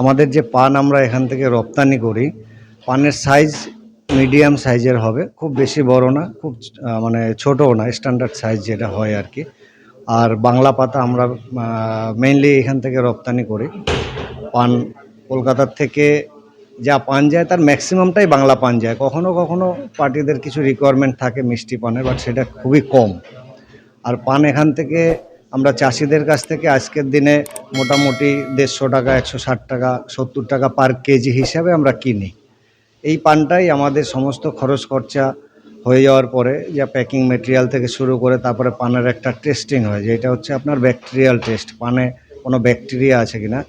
আমাদের যে পান আমরা এখান থেকে রপ্তানি করি, পানের সাইজ মিডিয়াম সাইজের হবে, খুব বেশি বড় না, খুব মানে ছোটও না স্ট্যান্ডার্ড সাইজ যেটা হয় আর কি আর বাংলা পাতা আমরা মেইনলি এখান থেকে রপ্তানি করি। পান কলকাতার থেকে যা পান যায়, তার ম্যাক্সিমামটাই বাংলা পান যায়। কখনো কখনো পার্টিদের কিছু রিকোয়ারমেন্ট থাকে মিষ্টি পানের বাট সেটা খুবই কম। আর পান এখান থেকে আমরা চাষিদের কাছ থেকে আজকের দিনে মোটামুটি দেড়শো টাকা, একশো ষাট টাকা, সত্তর টাকা পার কেজি হিসাবে আমরা কিনি। এই পানটাই আমাদের সমস্ত খরচ খরচা হয়ে যাওয়ার পরে যা প্যাকিং মেটেরিয়াল থেকে শুরু করে তারপরে পানের একটা টেস্টিং হয় যেটা হচ্ছে আপনার ব্যাকটেরিয়াল টেস্ট পানে কোনো ব্যাকটেরিয়া আছে কি না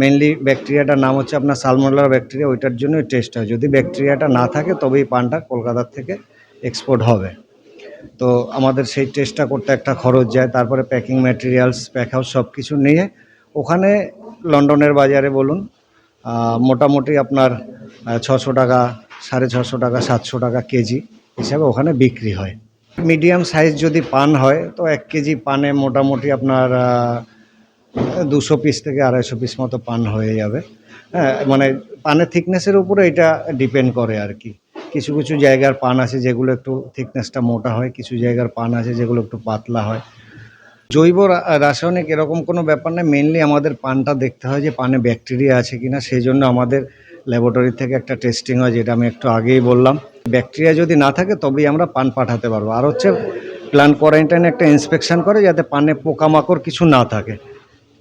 মেনলি ব্যাকটেরিয়াটার নাম হচ্ছে আপনার সালমোনার ব্যাকটেরিয়া ওইটার জন্যই টেস্ট হয়। যদি ব্যাকটেরিয়াটা না থাকে, তবেই পানটা কলকাতার থেকে এক্সপোর্ট হবে। তো আমাদের সেই টেস্টটা করতে একটা খরচ যায়, তারপরে প্যাকিং ম্যাটেরিয়ালস প্যাক হাউস সব কিছু নিয়ে ওখানে লন্ডনের বাজারে বলুন মোটামুটি আপনার ছশো টাকা, সাড়ে ছশো টাকা, সাতশো টাকা কেজি হিসাবে ওখানে বিক্রি হয়। মিডিয়াম সাইজ যদি পান হয়, তো এক কেজি পানে মোটামুটি আপনার দুশো পিস থেকে আড়াইশো পিস মতো পান হয়ে যাবে। হ্যাঁ মানে পানের থিকনেসের উপরে এটা ডিপেন্ড করে আর কি। কিছু কিছু জায়গার পান আছে যেগুলো একটু থিকনেসটা মোটা হয়, কিছু জায়গার পান আছে যেগুলো একটু পাতলা হয়। জৈব রাসায়নিক এরকম কোনো ব্যাপার না মেনলি আমাদের পানটা দেখতে হয় যে পানে ব্যাকটেরিয়া আছে কি না সেই জন্য আমাদের ল্যাবরেটরি থেকে একটা টেস্টিং হয়, যেটা আমি একটু আগেই বললাম। ব্যাকটেরিয়া যদি না থাকে, তবেই আমরা পান পাঠাতে পারব। আর হচ্ছে প্ল্যান্ট কোয়ারেন্টাইনে একটা ইন্সপেকশন করে যাতে পানে পোকামাকড় কিছু না থাকে।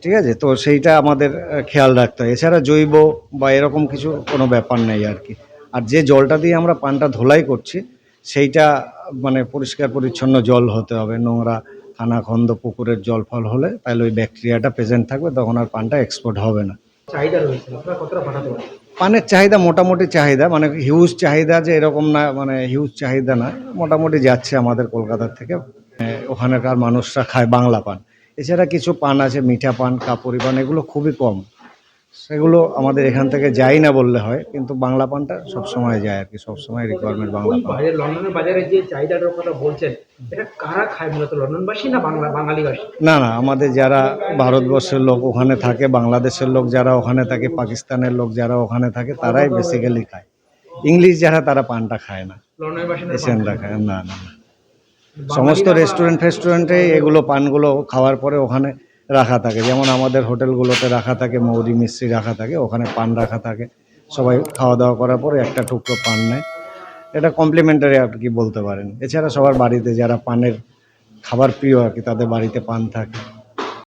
ঠিক আছে? তো সেইটা আমাদের খেয়াল রাখতে হয়। এছাড়া জৈব বা এরকম কিছু কোনো ব্যাপার নেই আর কি। আর যে জলটা দিয়ে আমরা পানটা ধোলাই করছি সেইটা মানে পরিষ্কার পরিচ্ছন্ন জল হতে হবে। নোংরা খানাখন্দ পুকুরের জল ফল হলে তাহলে ওই ব্যাকটেরিয়াটা প্রেজেন্ট থাকবে তখন আর পানটা এক্সপোর্ট হবে না। চাহিদা রয়েছে কতটা পাঠাতে পানের চাহিদা মোটামুটি চাহিদা মানে হিউজ চাহিদা যে এরকম না মানে হিউজ চাহিদা না মোটামুটি যাচ্ছে আমাদের কলকাতার থেকে। ওখানকার মানুষরা খায় বাংলা পান। এছাড়া কিছু পান আছে মিঠা পান কাপুরি পান এগুলো খুবই কম। সেগুলো আমাদের এখান থেকে যায় না বললে হয় কিন্তু বাংলা পানটা সবসময় যায় আর কি সবসময় রিকোয়ারমেন্ট বাংলা পান। লন্ডনের বাজারে যে চাহিদাটার কথা বলছেন এটা কারা খায় মূলত? লন্ডনবাসী না বাংলা বাঙালিবাসী? না না আমাদের যারা ভারতবর্ষের লোক ওখানে থাকে বাংলাদেশের লোক যারা ওখানে থাকে পাকিস্তানের লোক যারা ওখানে থাকে তারাই বেসিক্যালি খায়। ইংলিশ যারা তারা পানটা খায় না। এশিয়ানরা খায় না। না না সমস্ত রেস্টুরেন্ট ফেস্টুরেন্টে এগুলো পানগুলো খাওয়ার পরে ওখানে রাখা থাকে। যেমন আমাদের হোটেলগুলোতে রাখা থাকে, মৌরি মিশ্রি রাখা থাকে, ওখানে পান রাখা থাকে। সবাই খাওয়া দাওয়া করার পরে একটা টুকরো পান নেয়। এটা কমপ্লিমেন্টারি আর কি বলতে পারেন। এছাড়া সবার বাড়িতে যারা পানের খাবার প্রিয় আর কি, তাদের বাড়িতে পান থাকে।